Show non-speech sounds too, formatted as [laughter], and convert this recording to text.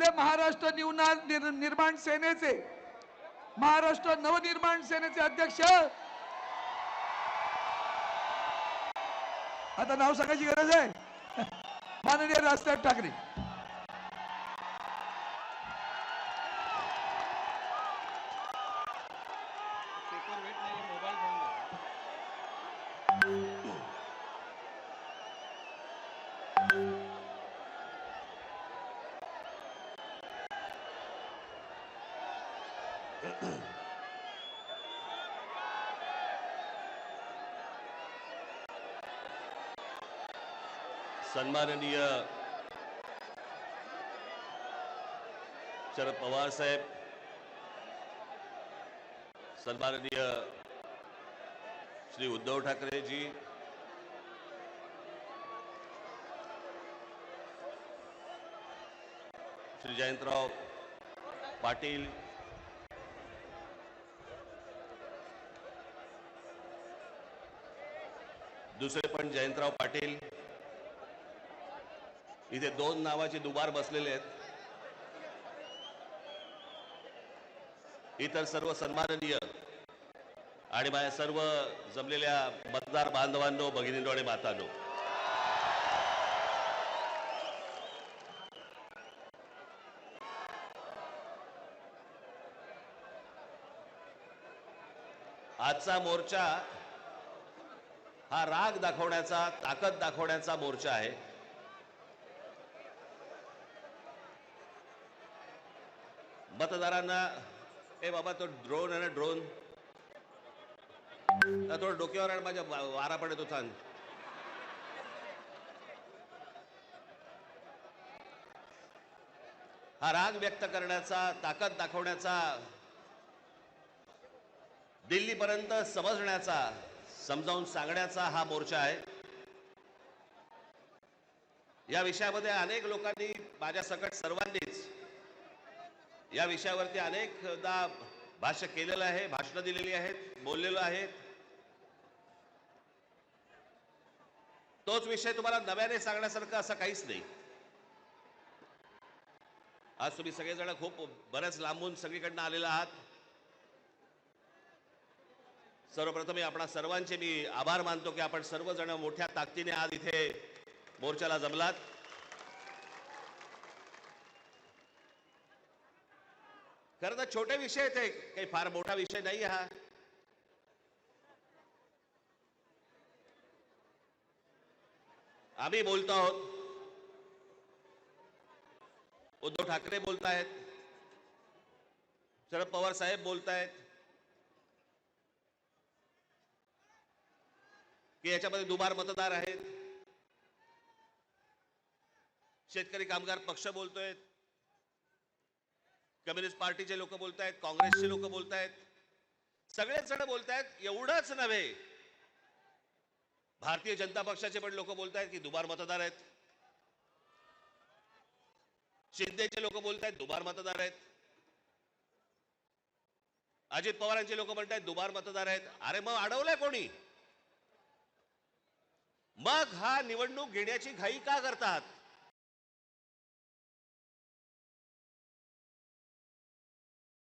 आपले महाराष्ट्र निवना निर- निर्माण सेनेचे महाराष्ट्र नवनिर्माण सेनेचे अध्यक्ष. आता नाव सांगायची गरज आहे. [laughs] माननीय राजसाहेब ठाकरे. सन्माननीय शरद पवार साहेब सन्माननीय श्री उद्धव ठाकरे जी श्री जयंतराव पाटील दुसरे पण जयंतराव पाटील. इथे दोन नावाचे दुबार बसलेले आहेत. इतर सर्व सन्माननीय आणि माझ्या सर्व जमलेल्या मतदार बांधवांनो भगिनींनो आणि मातांनो. आजचा मोर्चा हा राग दाखवण्याचा ताकद दाखवण्याचा मोर्चा आहे. मतदारांना ए बाबा तो ड्रोन आहे ना ड्रोन थोडं डोक्यावर आणि माझ्या वारा पडत होता हा राग व्यक्त करण्याचा ताकद दाखवण्याचा दिल्लीपर्यंत समजण्याचा समजावून सांगण्याचा हा मोर्चा आहे. या विषयामध्ये अनेक लोकांनी माझ्या सकट सर्वांनीच या विषयावरती अनेकदा भाष्य केलेलं आहे भाषणं दिलेली आहेत बोललेलं आहे. तोच विषय तुम्हाला नव्याने सांगण्यासारखं असं काहीच नाही. आज तुम्ही सगळेजण खूप बऱ्याच लांबून सगळीकडनं आलेला आहात. सर्वप्रथम मी आपणा सर्वांचे मी आभार मानतो की आपण सर्वजण मोठ्या ताकदीने आज इथे मोर्चाला जमलात. खरं तर छोटे विषय आहेत काही फार मोठा विषय नाही हा. आम्ही बोलतो आहोत. उद्धव ठाकरे बोलतायत. शरद पवार साहेब बोलतायत. की याच्यामध्ये दुबार मतदार आहेत. शेतकरी कामगार पक्ष बोलतोय. कम्युनिस्ट पार्टीचे लोक बोलतायत काँग्रेसचे लोक बोलतायत. सगळेच जण बोलतायत एवढंच नव्हे. भारतीय जनता पक्षाचे पण लोक बोलतायत की दुबार मतदार आहेत. शिंदेचे लोक बोलतायत दुबार मतदार आहेत. अजित पवारांचे लोक म्हणतायत दुबार मतदार आहेत. अरे मग अडवलंय कोणी? मग हा निवडणूक घेण्याची घाई का करतात?